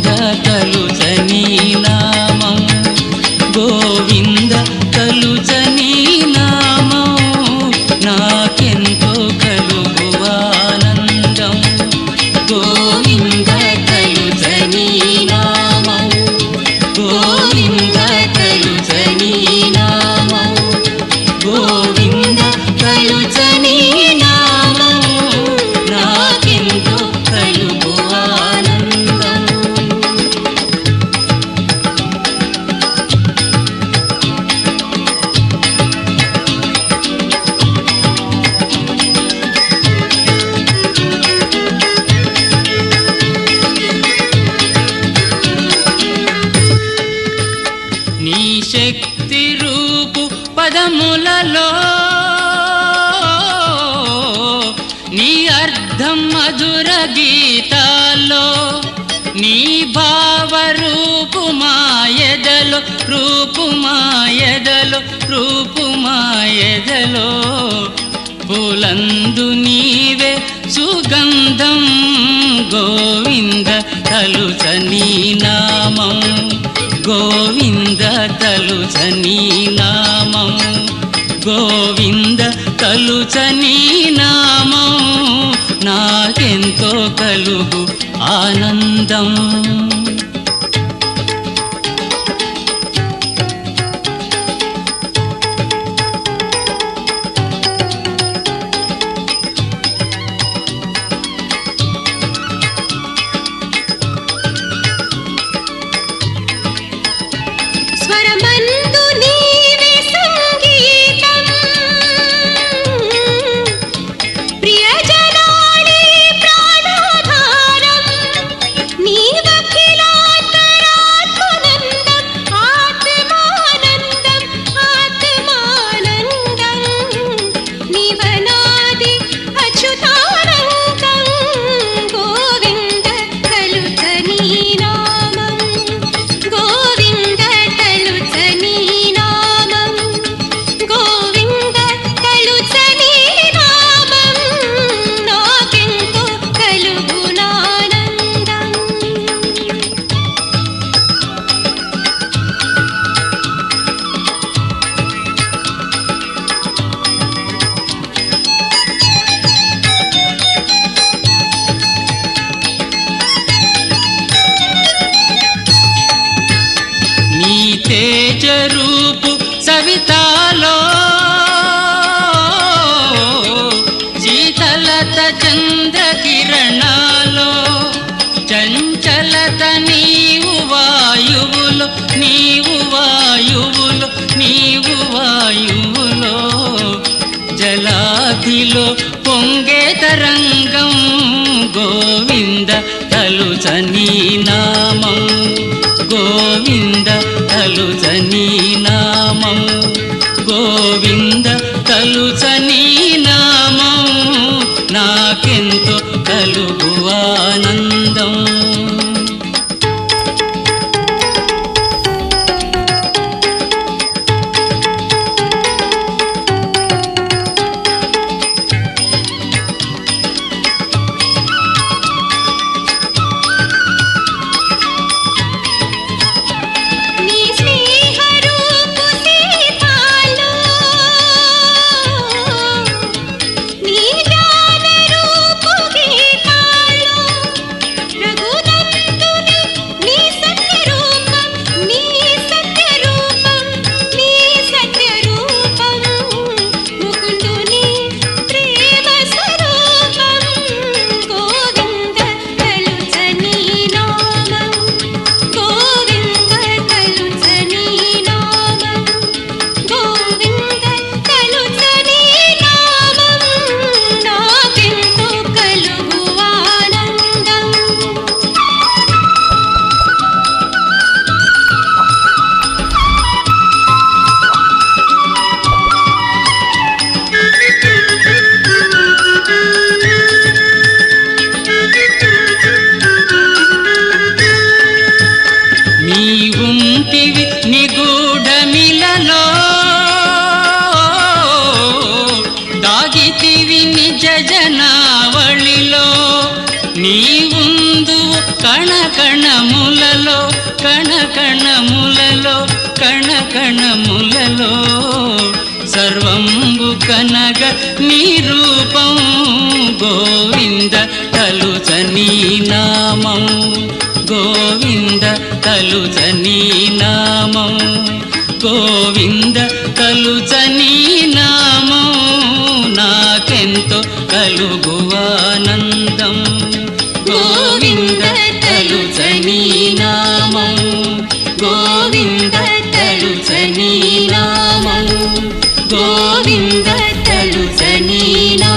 గోవింద తలుచని నామం గోవింద తలుచని నా పదములలో నీ అర్థం మధుర గీతాలో నీ భావ రూపుమాయదలో రూపుమాయదలో. రూపుమాయదలో పూలందు నీవే సుగంధం గోవింద తలుచని నామం. గోవింద తలుచని నామం. గోవింద తలుచని నామం. నాకెంతో కలుగు ఆనందం. తలుచని నామం. గోవింద తలుచని నామం. గోవింద తలుచని నామం. నాకెంతో కలుగు ఆనందం ఉందు కణ కణములలో కణ కణములలో కణ కణములలో సర్వంబు కనగ నీ రూపం గోవింద తలుచని నామం. గోవింద తలుచని నామం. గోవింద తలుచని నామం నాకెంతో కలుగు గోవింద తలుసనీనా